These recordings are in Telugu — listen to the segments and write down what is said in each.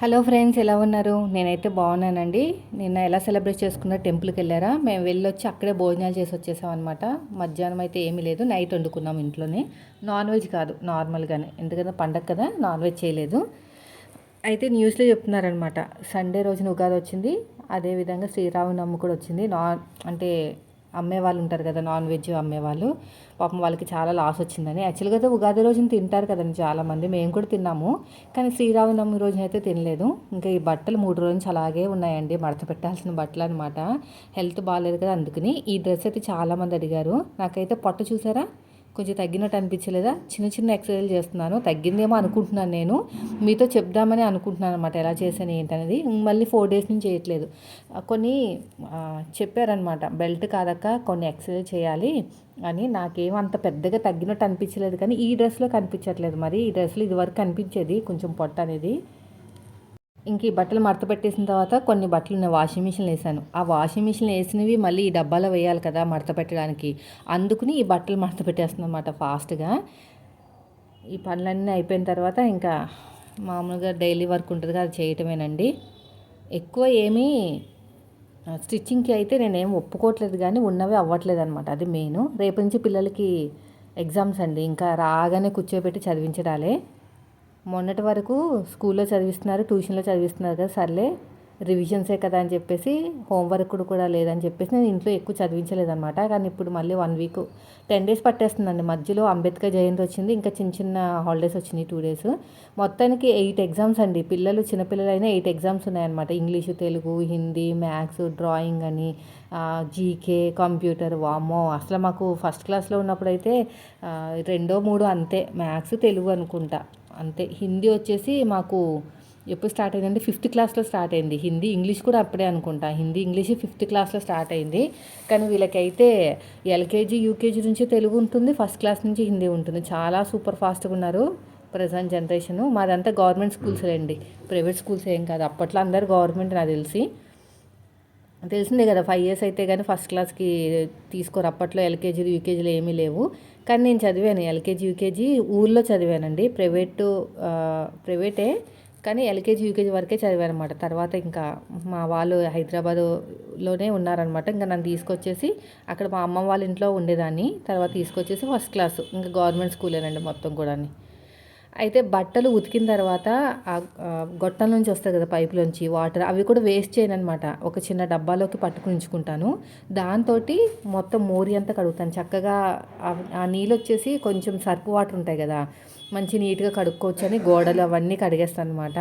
హలో ఫ్రెండ్స్ ఎలా ఉన్నారు? నేనైతే బాగున్నానండి. నిన్న ఎలా సెలబ్రేట్ చేసుకున్న టెంపుల్కి వెళ్ళారా? మేము వెళ్ళొచ్చి అక్కడే భోజనాలు చేసి వచ్చేసాం అనమాట మధ్యాహ్నం అయితే ఏమీ లేదు నైట్ వండుకున్నాం ఇంట్లోనే. నాన్ వెజ్ కాదు నార్మల్గానే. ఎందుకంటే పండగ కదా నాన్ వెజ్ చేయలేదు. అయితే న్యూస్లో చెప్తున్నారనమాట సండే రోజున ఉగాది వచ్చింది. అదేవిధంగా శ్రీరామనవమి కూడా వచ్చింది. నాన్ అంటే అమ్మే వాళ్ళు ఉంటారు కదా నాన్ వెజ్ అమ్మేవాళ్ళు. పాపం వాళ్ళకి చాలా లాస్ వచ్చిందని. యాక్చువల్గా అయితే ఉగాది రోజున తింటారు కదండి చాలామంది. మేము కూడా తిన్నాము. కానీ శ్రీరామనవమి రోజున అయితే తినలేదు. ఇంకా ఈ బట్టలు మూడు రోజు నుంచి అలాగే ఉన్నాయండి. మడత పెట్టాల్సిన బట్టలు అనమాట హెల్త్ బాగాలేదు కదా అందుకని. ఈ డ్రెస్ అయితే చాలామంది అడిగారు. నాకైతే పొట్ట చూసారా? కొంచెం తగ్గినట్టు అనిపించలేదా? చిన్న చిన్న ఎక్సర్సైజ్ చేస్తున్నాను. తగ్గిందేమో అనుకుంటున్నాను నేను. మీతో చెప్దామని అనుకుంటున్నాను అనమాట ఎలా చేశాను ఏంటనేది. మళ్ళీ ఫోర్ డేస్ నుంచి చేయట్లేదు. కొన్ని చెప్పారనమాట బెల్ట్ కాదక్క కొన్ని ఎక్సర్సైజ్ చేయాలి అని. నాకేం అంత పెద్దగా తగ్గినట్టు అనిపించలేదు కానీ ఈ డ్రెస్లో కనిపించట్లేదు మరి. ఈ డ్రెస్లో ఇదివరకు కనిపించేది కొంచెం పొట్ట అనేది. ఇంక ఈ బట్టలు మడత పెట్టేసిన తర్వాత కొన్ని బట్టలు నేను వాషింగ్ మిషన్లో వేసాను. ఆ వాషింగ్ మిషన్ వేసినవి మళ్ళీ ఈ డబ్బాలో వేయాలి కదా మడత పెట్టడానికి. అందుకుని ఈ బట్టలు మడత పెట్టేస్తున్నాను అనమాట ఫాస్ట్గా. ఈ పనులన్నీ అయిపోయిన తర్వాత ఇంకా మామూలుగా డైలీ వర్క్ ఉంటుంది కదా అది చేయటమేనండి. ఎక్కువ ఏమీ స్టిచ్చింగ్కి అయితే నేనేం ఒప్పుకోవట్లేదు కానీ ఉన్నవి అవ్వట్లేదు అనమాట అది మెయిన్. రేపు నుంచి పిల్లలకి ఎగ్జామ్స్ అండి. ఇంకా రాగానే కూర్చోబెట్టి చదివించడాలే. మొన్నటి వరకు స్కూల్లో చదివిస్తున్నారు ట్యూషన్లో చదివిస్తున్నారు కదా సర్లే రివిజన్సే కదా అని చెప్పేసి హోంవర్క్ కూడా లేదని చెప్పేసి నేను ఇంట్లో ఎక్కువ చదివించలేదన్నమాట. కానీ ఇప్పుడు మళ్ళీ వన్ వీక్ టెన్ డేస్ పట్టేస్తుందండి. మధ్యలో అంబేద్కర్ జయంతి వచ్చింది ఇంకా చిన్న చిన్న హాలిడేస్ వచ్చినాయి టూ డేస్. మొత్తానికి ఎయిట్ ఎగ్జామ్స్ అండి. పిల్లలు చిన్నపిల్లలైనా ఎయిట్ ఎగ్జామ్స్ ఉన్నాయన్నమాట. English Telugu Hindi maths drawing అని జీకే కంప్యూటర్ వామో అసలు మాకు ఫస్ట్ క్లాస్లో ఉన్నప్పుడు అయితే రెండో మూడో అంతే మ్యాథ్స్ తెలుగు అనుకుంటా. అంతే. హిందీ వచ్చేసి మాకు ఎప్పుడు స్టార్ట్ అయిందంటే ఫిఫ్త్ క్లాస్లో స్టార్ట్ అయింది. హిందీ ఇంగ్లీష్ కూడా అప్పుడే అనుకుంటా. హిందీ ఇంగ్లీష్ ఫిఫ్త్ క్లాస్లో స్టార్ట్ అయింది. కానీ వీళ్ళకైతే ఎల్కేజీ యూకేజీ నుంచి తెలుగు ఉంటుంది ఫస్ట్ క్లాస్ నుంచి హిందీ ఉంటుంది. చాలా సూపర్ ఫాస్ట్గా ఉన్నారు ప్రజెంట్ జనరేషను. మాదంతా గవర్నమెంట్ స్కూల్స్ అండి ప్రైవేట్ స్కూల్స్ ఏం కాదు. అప్పట్లో అందరు గవర్నమెంట్ నాకు తెలిసి తెలిసిందే కదా ఫైవ్ ఇయర్స్ అయితే కానీ ఫస్ట్ క్లాస్కి తీసుకోరు. అప్పట్లో ఎల్కేజీలు యూకేజీలు ఏమీ లేవు. కానీ నేను చదివాను ఎల్కేజీ యూకేజీ ఊళ్ళో చదివానండి. ప్రైవేటు ప్రైవేటే. కానీ ఎల్కేజీ యూకేజీ వరకే చదివాను అనమాట తర్వాత ఇంకా మా వాళ్ళు హైదరాబాద్లోనే ఉన్నారనమాట ఇంకా నన్ను తీసుకొచ్చేసి అక్కడ మా అమ్మ వాళ్ళ ఇంట్లో ఉండేదాన్ని. తర్వాత తీసుకొచ్చేసి ఫస్ట్ క్లాస్ ఇంకా గవర్నమెంట్ స్కూలేనండి మొత్తం కూడా అయితే బట్టలు ఉతికిన తర్వాత ఆ గొట్టం నుంచి వస్తాయి కదా పైపులోంచి వాటర్ అవి కూడా వేస్ట్ చేయను అనమాట ఒక చిన్న డబ్బాలోకి పట్టుకుని ఉంచుకుంటాను. దాంతో మొత్తం మోరి అంతా కడుగుతాను. చక్కగా ఆ నీళ్ళు వచ్చేసి కొంచెం సర్పు వాటర్ ఉంటాయి కదా మంచి నీట్గా కడుక్కోవచ్చు అని గోడలు అవన్నీ కడిగేస్తాను అనమాట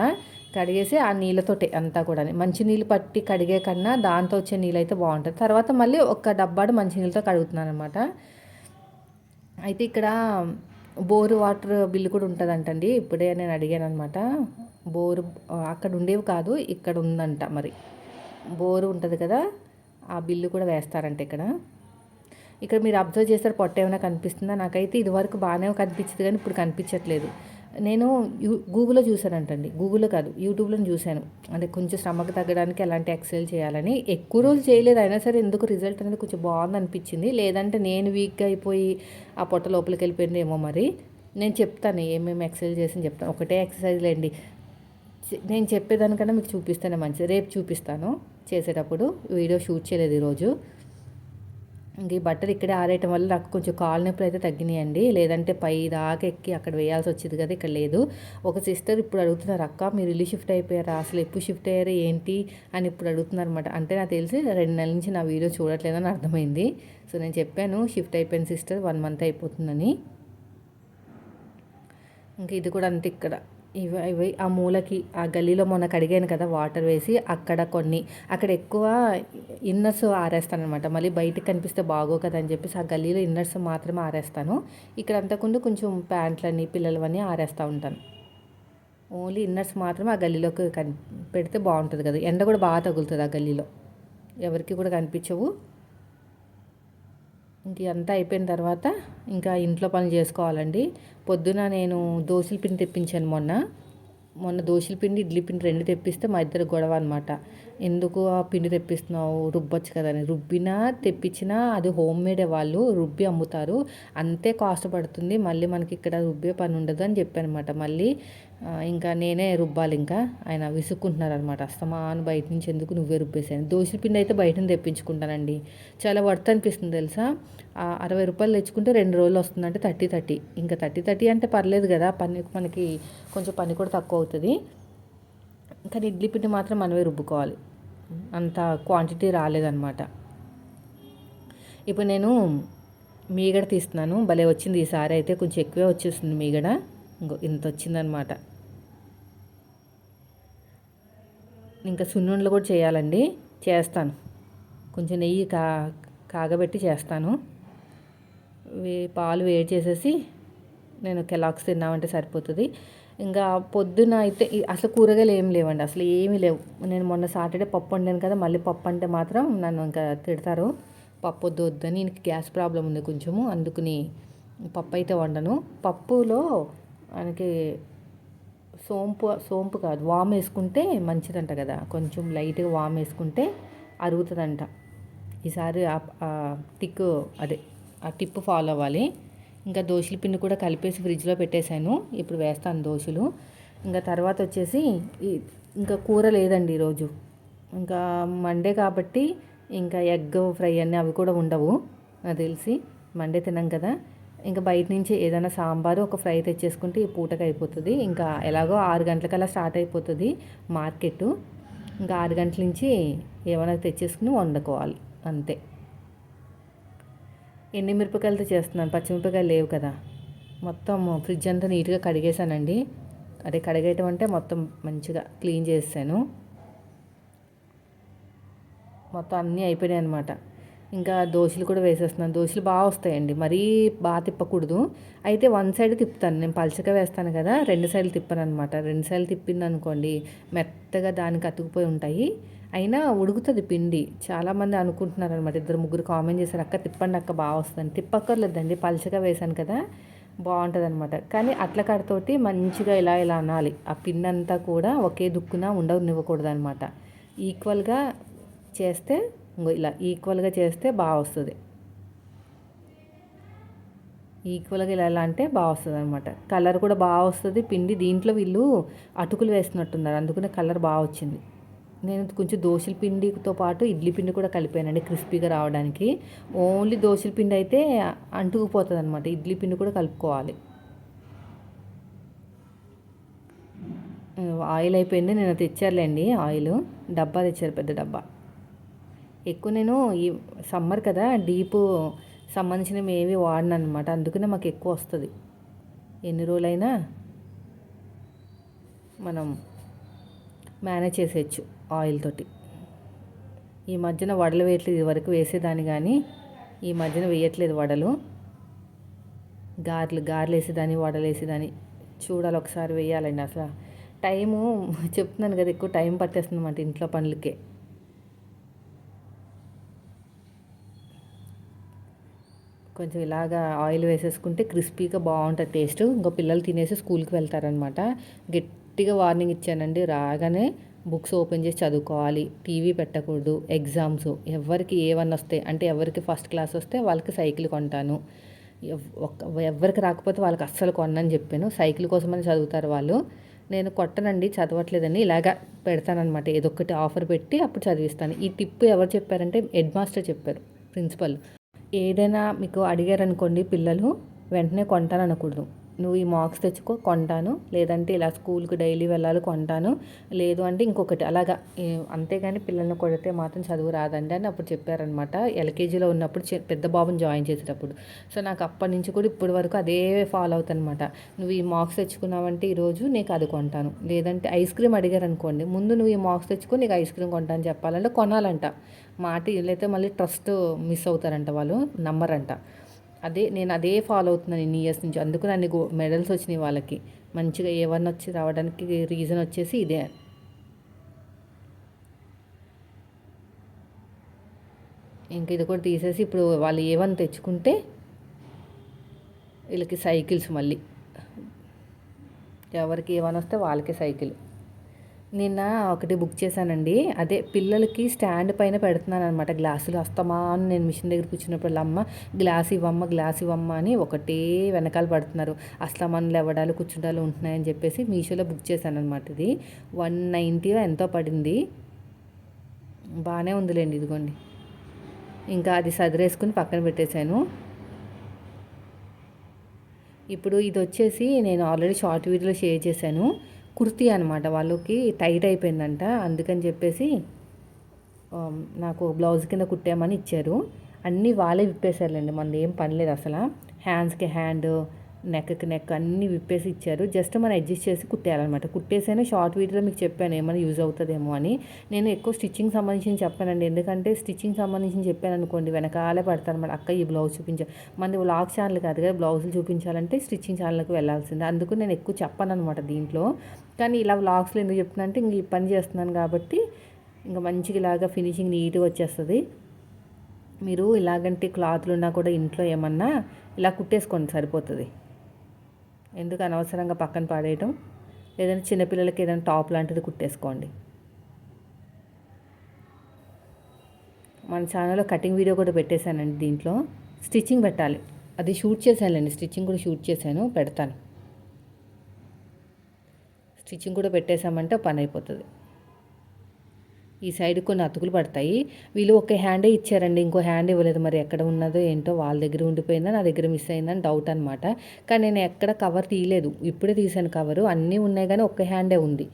కడిగేసి ఆ నీళ్ళతోటి అంతా కూడా మంచి నీళ్ళు పట్టి కడిగే కన్నా దాంతో వచ్చే నీళ్ళు అయితే బాగుంటుంది. తర్వాత మళ్ళీ ఒక డబ్బాడు మంచి నీళ్ళతో కడుగుతున్నాను అనమాట అయితే ఇక్కడ బోరు వాటర్ బిల్లు కూడా ఉంటుందంటండి. ఇప్పుడే నేను అడిగాను అనమాట బోరు అక్కడ ఉండేవి కాదు ఇక్కడ ఉందంట మరి. బోరు ఉంటుంది కదా ఆ బిల్లు కూడా వేస్తారంట ఇక్కడ. ఇక్కడ మీరు అబ్జర్వ్ చేస్తారు పొట్ట ఏమైనా కనిపిస్తుందా? నాకైతే ఇదివరకు బాగానే కనిపించింది కానీ ఇప్పుడు కనిపించట్లేదు. నేను యూ గూగుల్లో చూశానంటండి. గూగుల్లో కాదు యూట్యూబ్లో చూశాను. అంటే కొంచెం శ్రమకు తగ్గడానికి ఎలాంటి ఎక్సైజ్ చేయాలని. ఎక్కువ రోజులు చేయలేదు. అయినా సరే ఎందుకు రిజల్ట్ అనేది కొంచెం బాగుంది అనిపించింది. లేదంటే నేను వీక్గా అయిపోయి ఆ పొట్ట లోపలికి వెళ్ళిపోయింది ఏమో మరి. నేను చెప్తాను ఏమేమి ఎక్సర్సైజ్ చేసి చెప్తాను. ఒకటే ఎక్సర్సైజ్ లేండి. నేను చెప్పేదానికన్నా మీకు చూపిస్తానే మంచిది. రేపు చూపిస్తాను. చేసేటప్పుడు వీడియో షూట్ చేయలేదు ఈరోజు. ఈ బట్టలు ఇక్కడే ఆరేయటం వల్ల నాకు కొంచెం కాలు నొప్పులు అయితే తగ్గినాయండి. లేదంటే పై దాకా ఎక్కి అక్కడ వేయాల్సి వచ్చేది కదా ఇక్కడ లేదు. ఒక సిస్టర్ ఇప్పుడు అడుగుతున్నారు అక్క మీరు ఇల్లు షిఫ్ట్ అయిపోయారా? అసలు ఎప్పుడు షిఫ్ట్ అయ్యారు? ఏంటి? అని ఇప్పుడు అడుగుతున్నారు అనమాట అంటే నాకు తెలిసి రెండు నెలల నుంచి నా వీడియో చూడట్లేదని అర్థమైంది. సో నేను చెప్పాను షిఫ్ట్ అయిపోయిన సిస్టర్ వన్ మంత్ అయిపోతుందని. ఇంకా ఇది కూడా అంతే ఇక్కడ. ఇవి ఇవి ఆ మూలకి ఆ గల్లీలో మొన్న కడిగాను కదా వాటర్ వేసి అక్కడ కొన్ని అక్కడ ఎక్కువ ఇన్నర్స్ ఆరేస్తాను అనమాట మళ్ళీ బయటకు కనిపిస్తే బాగో కదా అని చెప్పేసి ఆ గల్లీలో ఇన్నర్స్ మాత్రమే ఆరేస్తాను. ఇక్కడ అంతకుండా కొంచెం ప్యాంట్లని పిల్లలవన్నీ ఆరేస్తూ ఉంటాను. ఓన్లీ ఇన్నర్స్ మాత్రమే ఆ గల్లీలోకి కని పెడితే బాగుంటుంది కదా. ఎండ కూడా బాగా తగులుతుంది ఆ గల్లీలో. ఎవరికి కూడా కనిపించవు. ఇంక అంతా అయిపోయిన తర్వాత ఇంకా ఇంట్లో పనులు చేసుకోవాలండి. పొద్దున నేను దోశల పిండి తెప్పించాను మొన్న. మొన్న దోశల పిండి ఇడ్లీ పిండి రెండు తెప్పిస్తే మా ఇద్దరు గొడవ అనమాట ఎందుకు ఆ పిండి తెప్పిస్తున్నావు? రుబ్బొచ్చు కదా అని. రుబ్బినా తెప్పించినా అది హోమ్ మేడే వాళ్ళు రుబ్బి అమ్ముతారు. అంతే కాస్ట్ పడుతుంది. మళ్ళీ మనకి ఇక్కడ రుబ్బే పని ఉండదు అని చెప్పానమాట. మళ్ళీ ఇంకా నేనే రుబ్బాలి ఇంకా. ఆయన విసుక్కుంటున్నారు అనమాట అస్తమాను బయట నుంచి ఎందుకు నువ్వే రుబ్బేసాను దోశ పిండి అయితే బయట నుంచి తెప్పించుకుంటానండి. చాలా వర్త్ అనిపిస్తుంది తెలుసా? అరవై రూపాయలు తెచ్చుకుంటే రెండు రోజులు వస్తుందంటే థర్టీ థర్టీ. ఇంకా థర్టీ థర్టీ అంటే పర్లేదు కదా. పని మనకి కొంచెం పని కూడా తక్కువ అవుతుంది. కానీ ఇడ్లీ పిండి మాత్రం మనమే రుబ్బుకోవాలి. అంత క్వాంటిటీ రాలేదన్నమాట. ఇప్పుడు నేను మీగడ తీస్తున్నాను. భలే వచ్చింది ఈసారి అయితే కొంచెం ఎక్కువే వచ్చేస్తుంది మీగడ. ఇంకో ఇంత వచ్చిందనమాట ఇంకా సున్నుండలు కూడా చేయాలండి. చేస్తాను. కొంచెం నెయ్యి కా కాగబెట్టి చేస్తాను. వే- పాలు వేడి చేసేసి నేను కెలాక్స్ తిన్నామంటే సరిపోతుంది. ఇంకా పొద్దున అయితే అసలు కూరగాయలు ఏం లేవండి. అసలు ఏమీ లేవు. నేను మొన్న సాటర్డే పప్పు వండాను కదా మళ్ళీ పప్పు అంటే మాత్రం నన్ను ఇంకా తిడతారు. పప్పు వద్దు వద్దని నీకు గ్యాస్ ప్రాబ్లం ఉంది కొంచెము అందుకుని పప్పు అయితే వండను. పప్పులో మనకి సోంపు సోంపు కాదు వామ్ వేసుకుంటే మంచిదంట కదా. కొంచెం లైట్గా వామ్ వేసుకుంటే అరుగుతుందంట. ఈసారి ఆ- టిక్ అదే ఆ టిప్ ఫాలో అవ్వాలి. ఇంకా దోశల పిండి కూడా కలిపేసి ఫ్రిడ్జ్లో పెట్టేశాను. ఇప్పుడు వేస్తాను దోశలు. ఇంకా తర్వాత వచ్చేసి ఇంకా కూర లేదండి ఈరోజు. ఇంకా మండే కాబట్టి ఇంకా ఎగ్ ఫ్రై అన్నీ అవి కూడా ఉండవు. నాకు తెలిసి మండే తినాం కదా. ఇంకా బయట నుంచి ఏదైనా సాంబారు ఒక ఫ్రై తెచ్చేసుకుంటే ఈ పూటకి అయిపోతుంది. ఇంకా ఎలాగో ఆరు గంటలకల్లా స్టార్ట్ అయిపోతుంది మార్కెట్. ఇంకా ఆరు గంటల నుంచి ఏమైనా తెచ్చేసుకుని వండుకోవాలి. అంతే. ఎండి మిరపకాయలతో చేస్తున్నాను. పచ్చిమిరపకాయలు లేవు కదా. మొత్తం ఫ్రిడ్జ్ అంతా నీట్గా కడిగేశానండి. అదే కడిగేయటం అంటే మొత్తం మంచిగా క్లీన్ చేసాను మొత్తం అన్నీ అయిపోయాయి అనమాట ఇంకా దోశలు కూడా వేసేస్తున్నాను. దోశలు బాగా వస్తాయండి. మరీ బాగా తిప్పకూడదు. అయితే వన్ సైడ్ తిప్పుతాను. నేను పలచగా వేస్తాను కదా రెండు సైడ్లు తిప్పాను అనమాట రెండు సైడ్లు తిప్పింది అనుకోండి మెత్తగా దానికి అతుకుపోయి ఉంటాయి. అయినా ఉడుకుతుంది పిండి. చాలామంది అనుకుంటున్నారు అనమాట ఇద్దరు ముగ్గురు కామెంట్ చేశారు అక్క తిప్పండి అక్క బాగా వస్తుంది తిప్పక్కర్లేదండి. పలచగా వేశాను కదా బాగుంటుంది అనమాట కానీ అట్ల కాడతోటి మంచిగా ఇలా ఇలా అనాలి. ఆ పిండి అంతా కూడా ఒకే దుక్కున ఉండనివ్వకూడదు అనమాట ఈక్వల్గా చేస్తే ఇంకో ఇలా ఈక్వల్గా చేస్తే బాగా వస్తుంది. ఈక్వల్గా ఇలా ఎలా అంటే బాగా వస్తుంది అనమాట కలర్ కూడా బాగా వస్తుంది. పిండి దీంట్లో వీళ్ళు అటుకులు వేస్తున్నట్టున్నారు. అందుకనే కలర్ బాగా వచ్చింది. నేను కొంచెం దోశల పిండితో పాటు ఇడ్లీ పిండి కూడా కలిపానండి క్రిస్పీగా రావడానికి. ఓన్లీ దోశల పిండి అయితే అంటుకుపోతుంది అనమాట ఇడ్లీ పిండి కూడా కలుపుకోవాలి. ఆయిల్ అయిపోయింది. నేను తెచ్చారులేండి ఆయిల్. డబ్బా తెచ్చారు పెద్ద డబ్బా. ఎక్కువ నేను ఈ సమ్మర్ కదా డీప్ సంబంధించినవి ఏవి వాడను అనమాట అందుకనే మాకు ఎక్కువ వస్తుంది. ఎన్ని రోజులైనా మనం మేనేజ్ చేసేయచ్చు ఆయిల్ తోటి. ఈ మధ్యన వడలు వేయట్లేదు ఇదివరకు వేసేదాన్ని కానీ ఈ మధ్యన వేయట్లేదు వడలు. గారెలు గారెలు వేసేదాన్ని వడలు వేసేదాన్ని. చూడాలి ఒకసారి వేయాలండి అసలు. టైము చెప్తున్నాను కదా ఎక్కువ టైం పట్టేస్తుంది అన్నమాట ఇంట్లో పనులకే. కొంచెం ఇలాగా ఆయిల్ వేసేసుకుంటే క్రిస్పీగా బాగుంటుంది టేస్ట్. ఇంకా పిల్లలు తినేసి స్కూల్కి వెళ్తారనమాట గట్టిగా వార్నింగ్ ఇచ్చానండి. రాగానే బుక్స్ ఓపెన్ చేసి చదువుకోవాలి. టీవీ పెట్టకూడదు. ఎగ్జామ్స్. ఎవరికి ఏమన్నా వస్తాయి అంటే ఎవరికి ఫస్ట్ క్లాస్ వస్తే వాళ్ళకి సైకిల్ కొంటాను. ఎవరికి రాకపోతే వాళ్ళకి అస్సలు కొనని చెప్పాను. సైకిల్ కోసమని చదువుతారు వాళ్ళు. నేను కొట్టనండి చదవట్లేదని ఇలాగా పెడతానమాట ఏదో ఒకటి ఆఫర్ పెట్టి అప్పుడు చదివిస్తాను. ఈ టిప్ ఎవరు చెప్పారంటే హెడ్ మాస్టర్ చెప్పారు ప్రిన్సిపల్. ఏదైనా మీకు అడిగారనుకోండి పిల్లలు వెంటనే కొంటాను అనకూడదు నువ్వు ఈ మార్క్స్ తెచ్చుకో కొంటాను. లేదంటే ఇలా స్కూల్కి డైలీ వెళ్ళాలి కొంటాను. లేదు అంటే ఇంకొకటి అలాగా అంతేగాని పిల్లల్ని కొడితే మాత్రం చదువు రాదండి అని అప్పుడు చెప్పారనమాట ఎల్కేజీలో ఉన్నప్పుడు పెద్ద బాబుని జాయిన్ చేసేటప్పుడు. సో నాకు అప్పటి నుంచి కూడా ఇప్పటి వరకు అదే ఫాలో అవుతానమాట నువ్వు ఈ మార్క్స్ తెచ్చుకున్నావంటే ఈరోజు నీకు అది కొంటాను. లేదంటే ఐస్ క్రీమ్ అడిగారు అనుకోండి ముందు నువ్వు ఈ మార్క్స్ తెచ్చుకో నీకు ఐస్ క్రీమ్ కొంటాను చెప్పాలంటే కొనాలంట. మాట వీళ్ళైతే మళ్ళీ ట్రస్ట్ మిస్ అవుతారంట వాళ్ళు నమ్మరంట. అదే నేను అదే ఫాలో అవుతున్నాను ఇన్ని ఇయర్స్ నుంచి. అందుకు అన్ని గో మెడల్స్ వచ్చినాయి వాళ్ళకి. మంచిగా ఏవన్నా వచ్చి రావడానికి రీజన్ వచ్చేసి ఇదే. ఇంక ఇది కూడా తీసేసి ఇప్పుడు వాళ్ళు ఏవని తెచ్చుకుంటే వీళ్ళకి సైకిల్స్ మళ్ళీ. ఎవరికి ఏమైనా వస్తే వాళ్ళకే సైకిల్ నిన్న ఒకటి బుక్ చేశానండి. అదే పిల్లలకి స్టాండ్ పైన పెడుతున్నాను అనమాట గ్లాసులు వస్తామా అని నేను మిషన్ దగ్గర కూర్చున్నప్పుడు అమ్మ గ్లాస్ ఇవ్వమ్మ గ్లాస్ ఇవ్వమ్మ అని ఒకటే వెనకాల పడుతున్నారు. అస్తమాను లేవడాలు కూర్చుంటాలు ఉంటున్నాయని చెప్పేసి మీషోలో బుక్ చేశాను అనమాట ఇది. వన్ నైంటీ ఎంతో పడింది. బాగానే ఉందిలేండి ఇదిగోండి. ఇంకా అది సదిరేసుకుని పక్కన పెట్టేశాను. ఇప్పుడు ఇది వచ్చేసి నేను ఆల్రెడీ షార్ట్ వీడియోలో షేర్ చేశాను. కుర్తీ అనమాట వాళ్ళకి టైట్ అయిపోయిందంట. అందుకని చెప్పేసి నాకు బ్లౌజ్ కింద కుట్టామని ఇచ్చారు. అన్నీ వాళ్ళే విప్పేశారులేండి. మనది ఏం పనిలేదు అసలు. హ్యాండ్స్కి హ్యాండ్ నెక్కి నెక్ అన్నీ విప్పేసి ఇచ్చారు. జస్ట్ మనం అడ్జస్ట్ చేసి కుట్టేయాలన్నమాట. కుట్టేసాను షార్ట్ వీడియోలో మీకు చెప్పాను ఏమైనా యూజ్ అవుతుందేమో అని. నేను ఎక్కువ స్టిచ్చింగ్ సంబంధించి చెప్పానండి. ఎందుకంటే స్టిచ్చింగ్ సంబంధించి చెప్పాను అనుకోండి వెనకాలే పడతానమాట అక్క ఈ బ్లౌజ్ చూపించా మనది వ్లాగ్ ఛానల్ కాదు కదా బ్లౌజులు చూపించాలంటే స్టిచ్చింగ్ ఛానల్కి వెళ్ళాల్సిందే. అందుకు నేను ఎక్కువ చెప్పాను అనమాట దీంట్లో. కానీ ఇలా వ్లాగ్స్లో ఎందుకు చెప్తున్నా అంటే ఇంక ఈ పని చేస్తున్నాను కాబట్టి ఇంకా మంచిగా ఇలాగా ఫినిషింగ్ నీట్గా వచ్చేస్తుంది. మీరు ఇలాగంటే క్లాత్లు ఉన్నా కూడా ఇంట్లో ఏమన్నా ఇలా కుట్టేసుకోండి సరిపోతుంది. ఎందుకు అనవసరంగా పక్కన పాడేయటం? ఏదైనా చిన్నపిల్లలకి ఏదైనా టాప్ లాంటిది కుట్టేసుకోండి. మన ఛానల్లో కటింగ్ వీడియో కూడా పెట్టేశానండి దీంట్లో. స్టిచ్చింగ్ పెట్టాలి. అది షూట్ చేశానులేండి స్టిచ్చింగ్ కూడా షూట్ చేశాను పెడతాను. స్టిచ్చింగ్ కూడా పెట్టేశామంటే పని అయిపోతుంది. ఈ సైడ్ కొన్ని అతుకులు పడతాయి. వీళ్ళు ఒక హ్యాండే ఇచ్చారండి. ఇంకో హ్యాండ్ ఇవ్వలేదు. మరి ఎక్కడ ఉన్నదో ఏంటో వాళ్ళ దగ్గర ఉండిపోయిందా నా దగ్గర మిస్ అయిందని డౌట్ అనమాట కానీ నేను ఎక్కడ కవర్ తీయలేదు. ఇప్పుడే తీసాను కవరు అన్నీ ఉన్నాయి కానీ ఒక్క హ్యాండే ఉంది.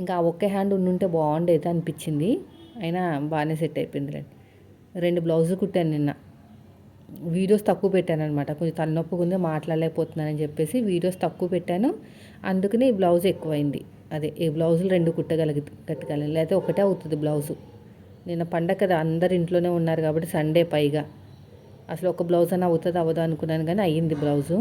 ఇంకా ఆ ఒక్క హ్యాండ్ ఉండుంటే బాగుండేది అనిపించింది. అయినా బాగానే సెట్ అయిపోయింది రెండు బ్లౌజులు కుట్టాను నిన్న. వీడియోస్ తక్కువ పెట్టాను అనమాట కొంచెం తలనొప్పిగా ఉంది మాట్లాడలేకపోతున్నానని చెప్పేసి వీడియోస్ తక్కువ పెట్టాను. అందుకనే ఈ బ్లౌజ్ ఎక్కువైంది. అదే ఈ బ్లౌజులు రెండు కుట్టగలిగి కట్టగలను లేకపోతే ఒకటే అవుతుంది బ్లౌజు. నిన్న పండగ కదా అందరు ఇంట్లోనే ఉన్నారు కాబట్టి సండే పైగా. అసలు ఒక బ్లౌజ్ అని అవుతుంది అవ్వదు అనుకున్నాను కానీ అయ్యింది బ్లౌజు.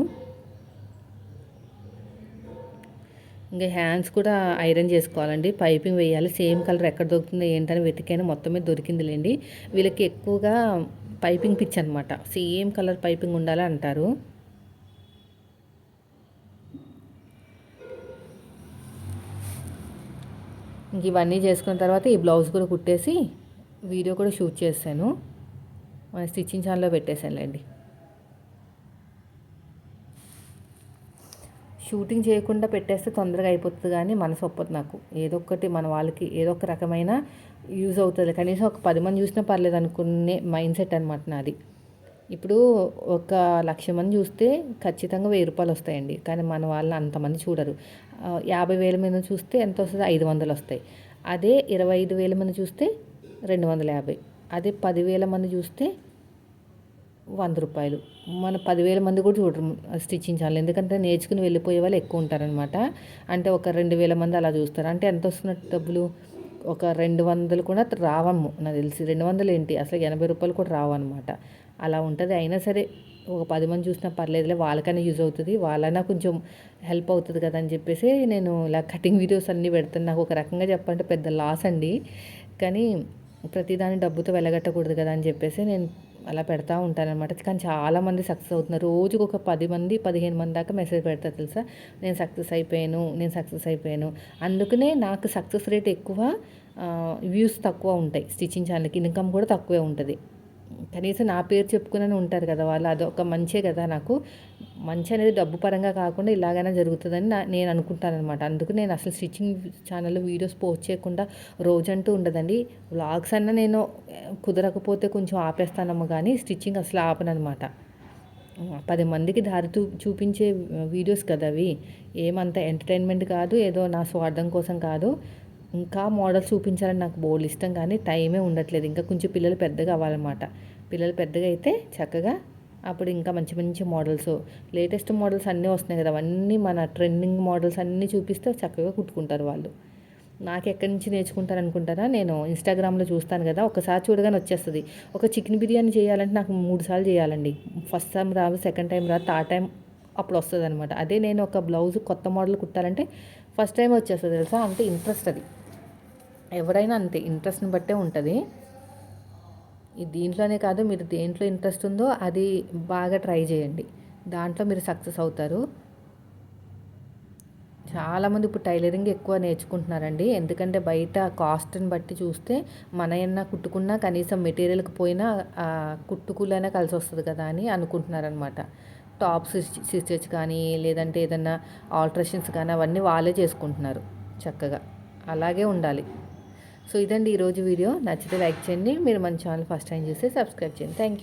ఇంకా హ్యాండ్స్ కూడా ఐరన్ చేసుకోవాలండి. పైపింగ్ వేయాలి. సేమ్ కలర్ ఎక్కడ దొరుకుతుందో ఏంటని వెతికాను. మొత్తం మీద దొరికిందిలేండి. వీళ్ళకి ఎక్కువగా పైపింగ్ పిచ్ అనమాట సేమ్ కలర్ పైపింగ్ ఉండాలి అంటారు. ఇంక ఇవన్నీ చేసుకున్న తర్వాత ఈ బ్లౌజ్ కూడా కుట్టేసి వీడియో కూడా షూట్ చేశాను మన స్టిచ్చింగ్ ఛానల్లో పెట్టేశానులేండి షూటింగ్ చేయకుండా పెట్టేస్తే తొందరగా అయిపోతుంది కానీ మనసు ఒప్పదు నాకు. ఏదో ఒకటి మన వాళ్ళకి ఏదో ఒక రకమైన యూజ్ అవుతుంది. కనీసం ఒక పది మంది చూసినా పర్లేదు అనుకునే మైండ్ సెట్ అనమాట నాది. ఇప్పుడు ఒక లక్ష మంది చూస్తే ఖచ్చితంగా వెయ్యి రూపాయలు వస్తాయండి. కానీ మన వాళ్ళని అంతమంది చూడరు. యాభై వేల మంది చూస్తే ఎంత వస్తుంది? ఐదు వందలు వస్తాయి. అదే ఇరవై ఐదు వేల మంది చూస్తే రెండు వందల యాభై. అదే పదివేల మంది చూస్తే వంద రూపాయలు. మన పదివేల మంది కూడా చూడరు స్టిచ్చింగ్ ఛానల్. ఎందుకంటే నేర్చుకుని వెళ్ళిపోయే వాళ్ళు ఎక్కువ ఉంటారనమాట అంటే ఒక రెండు వేల మంది అలా చూస్తారు. అంటే ఎంత వస్తున్నట్టు డబ్బులు? ఒక రెండు వందలు కూడా రావము నాకు తెలిసి రెండు వందలు ఏంటి? అసలు ఎనభై రూపాయలు కూడా రావన్నమాట అలా ఉంటుంది. అయినా సరే ఒక పది మంది చూసినా పర్లేదులే వాళ్ళకైనా యూజ్ అవుతుంది. వాళ్ళైనా కొంచెం హెల్ప్ అవుతుంది కదా అని చెప్పేసి నేను ఇలా కటింగ్ వీడియోస్ అన్నీ పెడతాను నాకు ఒక రకంగా చెప్పంటే పెద్ద లాస్ అండి. కానీ ప్రతిదాని డబ్బుతో వెళ్ళగట్టకూడదు కదా అని చెప్పేసి నేను అలా పెడతా ఉంటానన్నమాట కానీ చాలామంది సక్సెస్ అవుతున్నారు. రోజుకు ఒక పది మంది పదిహేను మంది దాకా మెసేజ్ పెడతారు తెలుసా? నేను సక్సెస్ అయిపోయాను నేను సక్సెస్ అయిపోయాను. అందుకనే నాకు సక్సెస్ రేట్ ఎక్కువ వ్యూస్ తక్కువ ఉంటాయి. స్టిచ్చింగ్ ఛానల్కి ఇన్కమ్ కూడా తక్కువే ఉంటుంది. కనీసం నా పేరు చెప్పుకుని ఉంటారు కదా వాళ్ళు అదొక మంచే కదా నాకు. మంచి అనేది డబ్బు పరంగా కాకుండా ఇలాగైనా జరుగుతుందని నేను అనుకుంటాను అనమాట అందుకు నేను అసలు స్టిచ్చింగ్ ఛానల్లో వీడియోస్ పోస్ట్ చేయకుండా రోజంటూ ఉండదండి. వ్లాగ్స్ అన్న నేను కుదరకపోతే కొంచెం ఆపేస్తానమ్మ కానీ స్టిచ్చింగ్ అసలు ఆపనమాట పది మందికి దారి చూపించే వీడియోస్ కదా అవి. ఏమంత ఎంటర్టైన్మెంట్ కాదు ఏదో నా స్వార్థం కోసం కాదు. ఇంకా మోడల్స్ చూపించాలని నాకు బోల్డ్ ఇష్టం కానీ టైమే ఉండట్లేదు. ఇంకా కొంచెం పిల్లలు పెద్దగా అవ్వాలన్నమాట. పిల్లలు పెద్దగా అయితే చక్కగా అప్పుడు ఇంకా మంచి మంచి మోడల్స్ లేటెస్ట్ మోడల్స్ అన్నీ వస్తున్నాయి కదా. అవన్నీ మన ట్రెండింగ్ మోడల్స్ అన్నీ చూపిస్తే చక్కగా కుట్టుకుంటారు వాళ్ళు. నాకు ఎక్కడి నుంచి నేర్చుకుంటారు అనుకుంటారా? నేను ఇన్స్టాగ్రామ్లో చూస్తాను కదా ఒకసారి చూడగానే వచ్చేస్తుంది. ఒక చికెన్ బిర్యానీ చేయాలంటే నాకు మూడు సార్లు చేయాలండి. ఫస్ట్ టైం రాదు సెకండ్ టైం రాదు థర్డ్ టైం అప్పుడు వస్తుంది అనమాట అదే నేను ఒక బ్లౌజ్ కొత్త మోడల్ కుట్టాలంటే ఫస్ట్ టైం వచ్చేస్తుంది తెలుసా? అంటే ఇంట్రెస్ట్ అది. ఎవరైనా అంతే ఇంట్రెస్ట్ని బట్టే ఉంటుంది. దీంట్లోనే కాదు మీరు దేంట్లో ఇంట్రెస్ట్ ఉందో అది బాగా ట్రై చేయండి. దాంట్లో మీరు సక్సెస్ అవుతారు. చాలామంది ఇప్పుడు టైలరింగ్ ఎక్కువ నేర్చుకుంటున్నారండి. ఎందుకంటే బయట కాస్ట్ని బట్టి చూస్తే మన ఏమన్నా కుట్టుకున్నా కనీసం మెటీరియల్కి పోయినా కుట్టుకులైనా కలిసి వస్తుంది కదా అని అనుకుంటున్నారనమాట. టాప్స్ స్టిచెస్ కానీ లేదంటే ఏదన్నా ఆల్ట్రేషన్స్ కానీ అవన్నీ వాళ్ళే చేసుకుంటున్నారు చక్కగా. అలాగే ఉండాలి. సో ఇదండి ఈరోజు వీడియో. నచ్చితే లైక్ చేయండి. మీరు మన ఛానల్ ఫస్ట్ టైం చూస్తే సబ్స్క్రైబ్ చేయండి. Thank you